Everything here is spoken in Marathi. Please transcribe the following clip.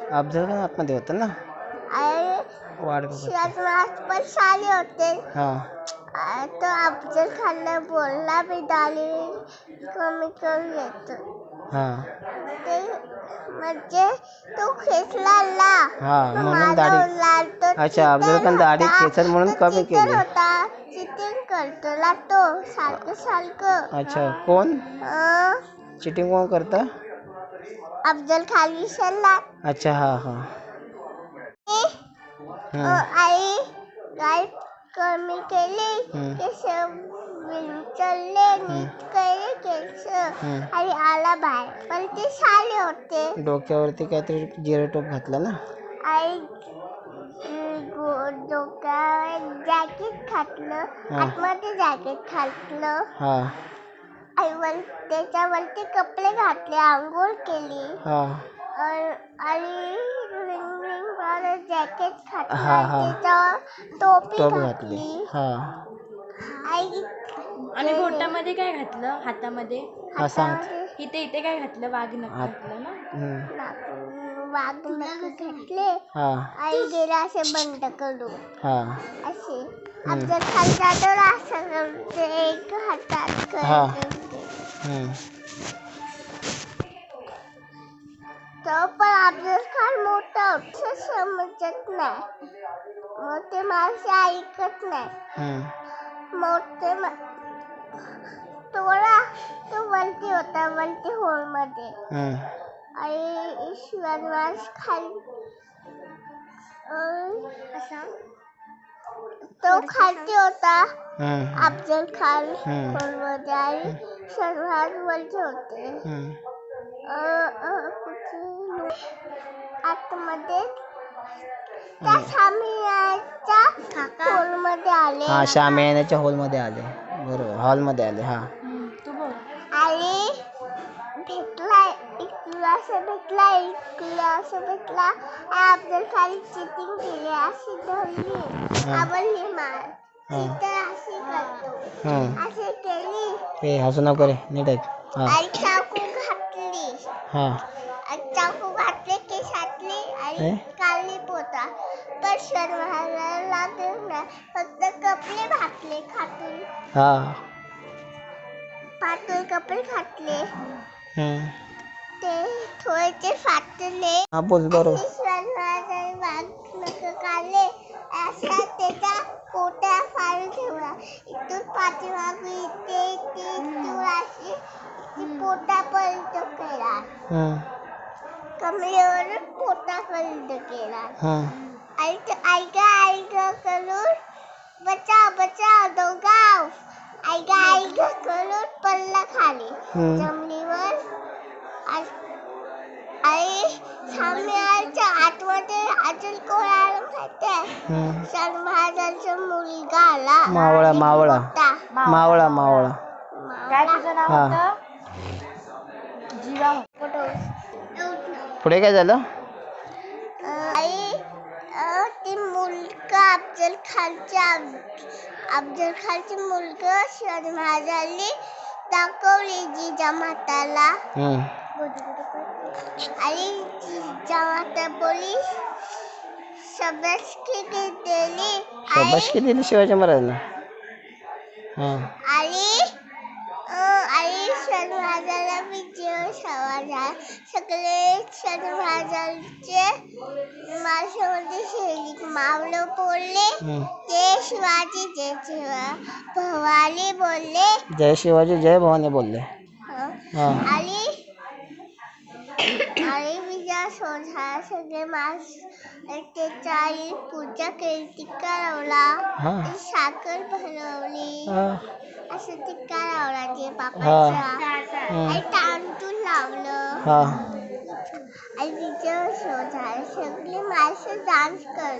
अफजल खान आतमध्ये होता ना? वाढ पण साले होते. हां. आ, तो अफजल खानला बोलला मी दाली कमी करून येतो हां. ते म्हणजे तो खेचला ला हां म्हणून माझा दाढी ओलाल तो अच्छा, अफजल खान cheater दाढी होता. खेचल म्हणून तो कमी cheater केली. होता. चिटिंग करतो ला तो सारखं सारखं. अच्छा कोण? अं, चिटिंग कोण करतं? अफजल खान विसरला अच्छा हां हां. अं, हं. आई काय कमी केली. हं. केस विंचरले नीट केले केस. आणि आला बाहेर. पण ते साले होते. डोक्यावरती काहीतरी जिरे टोप घातला ना आई अं, गो- डोक्यावर जॅकेट घातलं. आतमध्ये जॅकेट घातलं. हां. त्याच्यावरती कपडे घातले आंघोळ केली. हां. आणि रिंग रिंग वाला जॅकेट घातलं हा. त्याच्यावर टोपी टोप घातली. घातली. हां. आई आणि बोटामध्ये काय घातलं? हातामध्ये? हा सांग. हातामध्ये. इथे इथे काय घातलं? वाघनख हात. घातलं ना? हं. नख घातले. हां. आई गेला असे बंद करू हां. असे. अफजल खान जाधव असं एक हातात हा. तो पण अफजल खान मोठा होता समजत नाही. मोठे माणसे ऐकत नाही. मोठे मा- थोडा तो वरती होता वरती होलमध्ये हं. आणि शिवाजी महाराज खाली अं, तो खालती होता। हं. अफजल खान हम्म. होलमध्ये आणि शिवाजी महाराज वरती होते। हं. अं, अं, कुठे आतमध्ये त्या सामियाच्या होलमध्ये आले हां? शामियानाच्या हॉलमध्ये आले बरोबर हॉलमध्ये आले हां। असं भेटला इकडं असं भेटला अफजल खान चिटिंग केली अशी धरली आवडली मार तर अशी करतो. हं. अशी केली. ए हसू नको रे. नीट ऐक. हां. आणि चाकू घातली. हां. आणि चाकू घातले केस घातली आणि ए? काढली पोता. पण शर्माला लागलं नाही. फक्त कपडे घातले खातून. हां. पातळ कपडे घातले. हं. थोडेसे फाटले. हां बोल बरोबर. काढले असा पोट्या फाडून ठेवला. इथून पाठीमागून इथे इथे इथून अशी ती पोटापर्यंत केला. कमरेवरून पोटापर्यंत केला. ऐका ऐका करून बचाव बचाव दोघाव. ऐका ऐका करून पडला खाली. जमिनीवर आतमध्ये अजून कोण आलं माहितीये. शाहू महाराजांचा मुलगा आला मावळा मावळा. मावळा मावळा काय तुझं नाव हा. होतं जीवा फोटो. पुढे काय झालं अं, ती मुलगा अफजल खानच्या अफजल खानची मुलगा शिवाजी महाराजांनी दाखवली जिजामाताला हं. आणि जिजामाता बोली शबासकी दिली आणि शाबासकी दिली शिवाजी महाराजांना हां आणि अं, आणि शिवाजी महाराजांना विजय सवाजा सगळे शिवाजी महाराजांचे माझ्यामध्ये शैलिक मावलं बोलले. हं. ते शिवाजी जय शिवा भवानी बोलले. जय शिवाजी जय भवानी बोलले. हं. हां. आणि आणि विजय सोझा सगळे मास त्याच्या आई पूजा केली टिक्का लावला हां. आणि साखर भरवली. हां. असं टिक्का लावला जे बापाचा हं. आणि तांदूळ लावलं. हां आणि तिच्या शोधा सगळे माणसं डान्स कर.